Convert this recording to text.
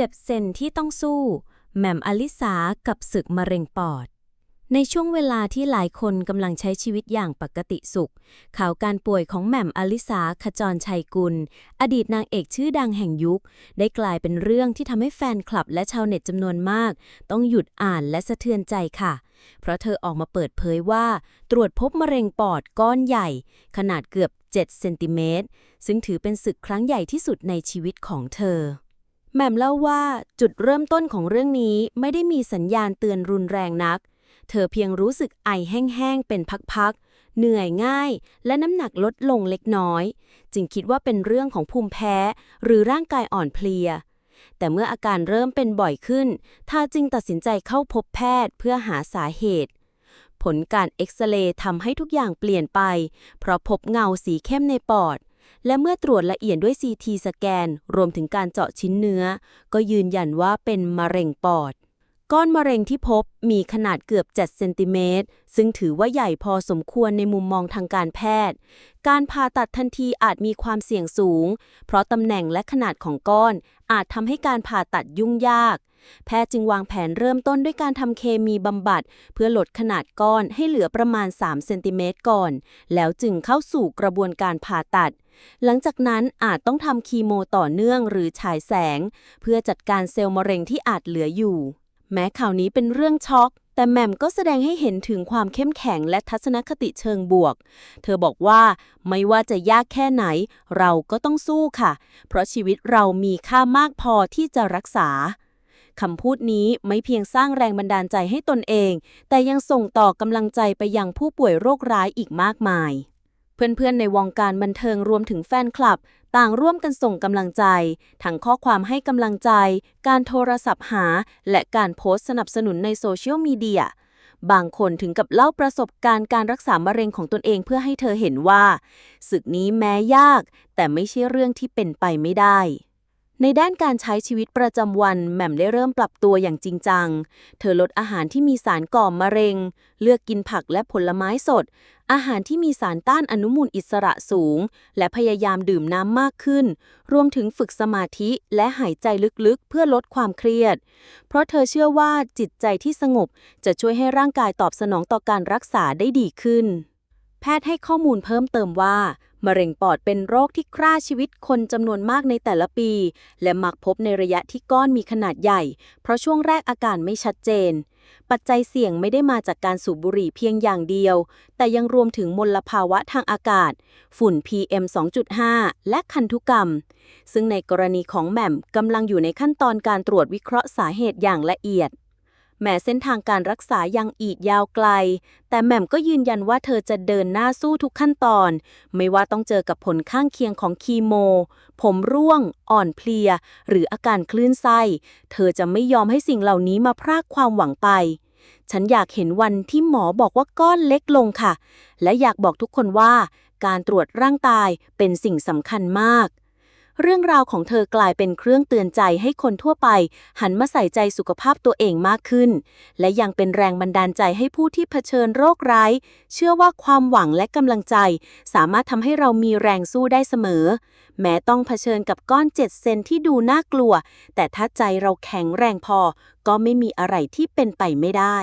เจ็บเซนที่ต้องสู้ แหม่มอลิสากับศึกมะเร็งปอด ในช่วงเวลาที่หลายคนกำลังใช้ชีวิตอย่างปกติสุข ข่าวการป่วยของแหม่มอลิสาขจรชัยกุล อดีตนางเอกชื่อดังแห่งยุค ได้กลายเป็นเรื่องที่ทำให้แฟนคลับและชาวเน็ตจำนวนมาก ต้องหยุดอ่านและสะเทือนใจค่ะเพราะเธอออกมาเปิดเผยว่า ตรวจพบมะเร็งปอดก้อนใหญ่ ขนาดเกือบ 7 เซนติเมตร ซึ่งถือเป็นศึกครั้งใหญ่ที่สุดในชีวิตของเธอ แหม่มเล่าว่าจุดเริ่มต้นของเรื่องนี้ไม่ได้มีสัญญาณเตือนรุนแรงนัก เธอเพียงรู้สึกไอแห้งๆเป็นพักๆ เหนื่อยง่าย และน้ำหนักลดลงเล็กน้อย จึงคิดว่าเป็นเรื่องของภูมิแพ้ หรือร่างกายอ่อนเพลีย แต่เมื่ออาการเริ่มเป็นบ่อยขึ้นเธอจึงตัดสินใจเข้าพบแพทย์เพื่อหาสาเหตุ ผลการเอ็กซเรย์ทำให้ทุกอย่างเปลี่ยนไป เพราะพบเงาสีเข้มในปอด และเมื่อตรวจละเอียดด้วย CT สแกน รวมถึงการเจาะชิ้นเนื้อ ก็ยืนยันว่าเป็นมะเร็งปอด ก้อนมะเร็งที่พบมีขนาดเกือบ 7 เซนติเมตร ซึ่งถือว่าใหญ่พอสมควรในมุมมองทางการแพทย์ การผ่าตัดทันทีอาจมีความเสี่ยงสูง เพราะตำแหน่งและขนาดของก้อน อาจทำให้การผ่าตัดยุ่งยากแพทย์จึงวางแผนเริ่มต้นด้วยการทำเคมีบำบัด เพื่อลดขนาดก้อนให้เหลือประมาณ3เซนติเมตรก่อน แล้วจึงเข้าสู่กระบวนการผ่าตัด หลังจากนั้นอาจต้องทำคีโมต่อเนื่องหรือฉายแสง เพื่อจัดการเซลล์มะเร็งที่อาจเหลืออยู่ แม้ข่าวนี้เป็นเรื่องช็อกแต่แหม่มก็แสดงให้เห็นถึงความเข้มแข็งและทัศนคติเชิงบวก เธอบอกว่าไม่ว่าจะยากแค่ไหน เราก็ต้องสู้ค่ะ เพราะชีวิตเรามีค่ามากพอที่จะรักษาคำพูดนี้ไม่เพียงสร้างแรงบันดาลใจให้ตนเอง แต่ยังส่งต่อกำลังใจไปยังผู้ป่วยโรคร้ายอีกมากมาย เพื่อนๆในวงการบันเทิงรวมถึงแฟนคลับ ต่างร่วมกันส่งกำลังใจ ทั้งข้อความให้กำลังใจ การโทรศัพท์หา และการโพสต์สนับสนุนในโซเชียลมีเดียบางคนถึงกับเล่าประสบการณ์การรักษามะเร็งของตนเองเพื่อให้เธอเห็นว่า ศึกนี้แม้ยาก แต่ไม่ใช่เรื่องที่เป็นไปไม่ได้ ในด้านการใช้ชีวิตประจำวันแหม่มได้เริ่มปรับตัวอย่างจริงจัง เธอลดอาหารที่มีสารก่อมะเร็ง เลือกกินผักและผลไม้สด อาหารที่มีสารต้านอนุมูลอิสระสูง และพยายามดื่มน้ำมากขึ้น รวมถึงฝึกสมาธิและหายใจลึกๆ เพื่อลดความเครียด เพราะเธอเชื่อว่าจิตใจที่สงบจะช่วยให้ร่างกายตอบสนองต่อการรักษาได้ดีขึ้น แพทย์ให้ข้อมูลเพิ่มเติมว่า มะเร็งปอดเป็นโรคที่ฆ่าชีวิตคนจำนวนมากในแต่ละปี และมักพบในระยะที่ก้อนมีขนาดใหญ่ เพราะช่วงแรกอาการไม่ชัดเจน ปัจจัยเสี่ยงไม่ได้มาจากการสูบบุหรี่เพียงอย่างเดียว แต่ยังรวมถึงมลภาวะทางอากาศ ฝุ่น PM 2.5 และคันธุกรรม ซึ่งในกรณีของแหม่มกำลังอยู่ในขั้นตอนการตรวจวิเคราะห์สาเหตุอย่างละเอียด แม้เส้นทางการรักษายังอีกยาวไกล แต่แหม่มก็ยืนยันว่าเธอจะเดินหน้าสู้ทุกขั้นตอน ไม่ว่าต้องเจอกับผลข้างเคียงของคีโม ผมร่วง อ่อนเพลีย หรืออาการคลื่นไส้ เธอจะไม่ยอมให้สิ่งเหล่านี้มาพรากความหวังไป ฉันอยากเห็นวันที่หมอบอกว่าก้อนเล็กลงค่ะ และอยากบอกทุกคนว่า การตรวจร่างกายเป็นสิ่งสำคัญมาก เรื่องราวของเธอกลายเป็นเครื่องเตือนใจให้คนทั่วไป หันมาใส่ใจสุขภาพตัวเองมากขึ้น และยังเป็นแรงบันดาลใจให้ผู้ที่เผชิญโรคร้าย เชื่อว่าความหวังและกำลังใจ สามารถทำให้เรามีแรงสู้ได้เสมอ แม้ต้องเผชิญกับก้อน7เซนที่ดูน่ากลัว แต่ถ้าใจเราแข็งแรงพอ ก็ไม่มีอะไรที่เป็นไปไม่ได้